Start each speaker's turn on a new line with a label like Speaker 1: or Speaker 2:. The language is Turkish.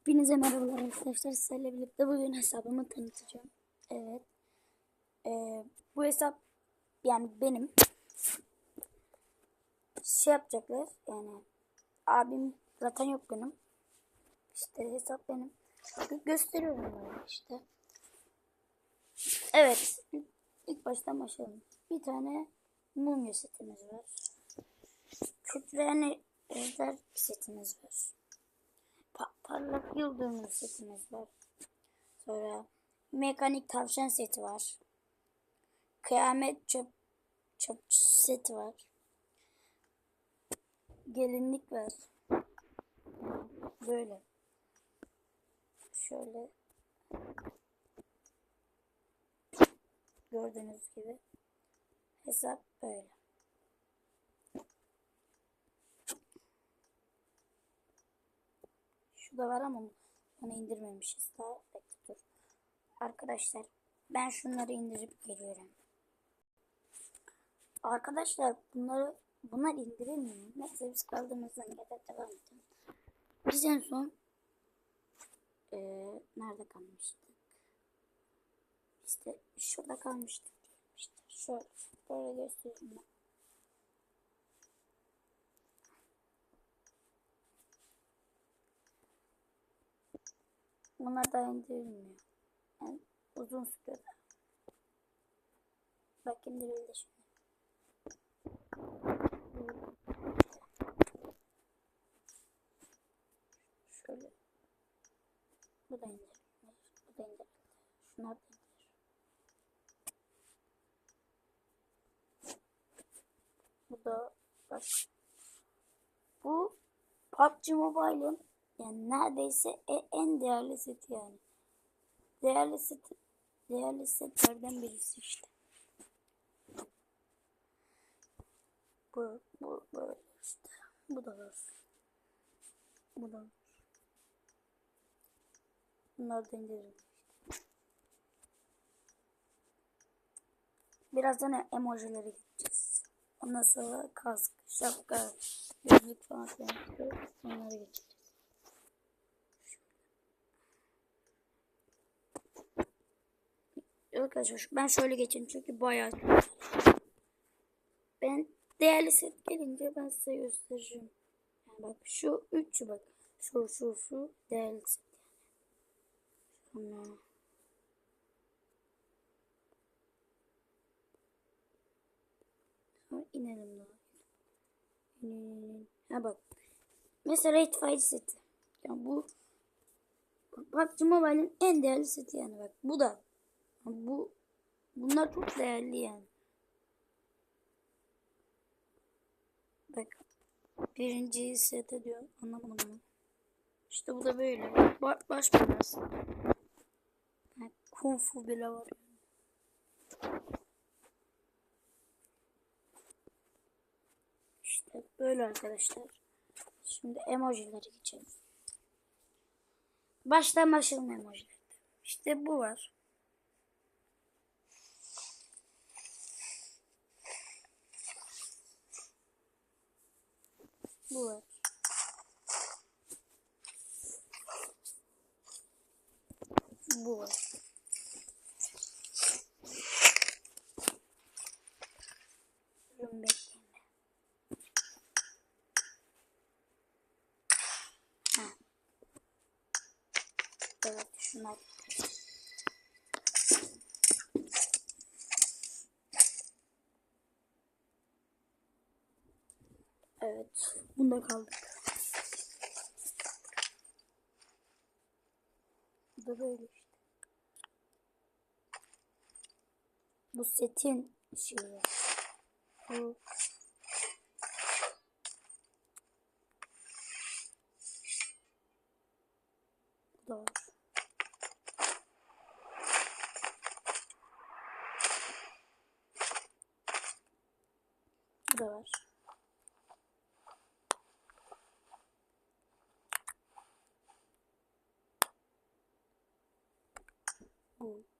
Speaker 1: Hepinize merhabalar arkadaşlar. Sizlerle birlikte bugün hesabımı tanıtacağım. Evet. Ee, bu hesap yani benim. Şey yapacaklar yani abim zaten yok benim. İşte hesap benim. Gö- Gösteriyorum böyle işte. Evet. ilk- baştan başlayalım. Bir tane mumya setimiz var. Kütleyen evler setimiz var. Pa- parlak yıldırım setimiz var. Sonra mekanik tavşan seti var. Kıyamet çöp çöpçü seti var. Gelinlik var. Böyle. Şöyle. Gördüğünüz gibi. Hesap böyle. Şu da var ama onu indirmemişiz daha. Bekle dur. Arkadaşlar ben şunları indirip geliyorum. Arkadaşlar bunları bunlar indirilmiyor. Neyse biz kaldığımızdan yere devam edelim. Biz en son eee, nerede kalmıştık? İşte şurada kalmıştık. İşte şöyle böyle göstereyim ben. Bunlar da indirilmiyor. Yani uzun da. Bak indirildi şimdi. Şöyle. Bu da indirildi. Bu da indirildi. Şunlar da. Bu da bak. Bu PUBG Mobile'ın yani neredeyse e- en değerli seti yani. Değerli set değerli setlerden birisi işte. Bu bu böyle işte. Bu da var. Bu da var. Bunlar da indirelim. Birazdan emojilere gideceğiz. Ondan sonra kask, şapka, gözlük falan filan. Onlara geçeceğiz. Arkadaşlar ben şöyle geçeyim çünkü bayağı ben değerli set gelince ben size göstereceğim. Yani bak şu üçü bak. Şu şu şu değerli set yani. Sonra inelim daha. İnelim. Ha bak. Mesela Fight seti. Yani bu PUBG Mobile'in en değerli seti yani bak. Bu da. Bu bunlar çok değerli yani. Bak birinci sete diyor anlamadım. İşte bu da böyle. Ba baş belası. Yani kung fu bile var. İşte böyle arkadaşlar. Şimdi emojileri geçelim. Baştan başlayalım emojileri. İşte bu var. Bu var. Bu var. Durun bekleyin. Evet şunlar. Evet. Bunda kaldık. Bu da böyle işte. Bu setin şeyi. Bu var. Bu da var. Bu.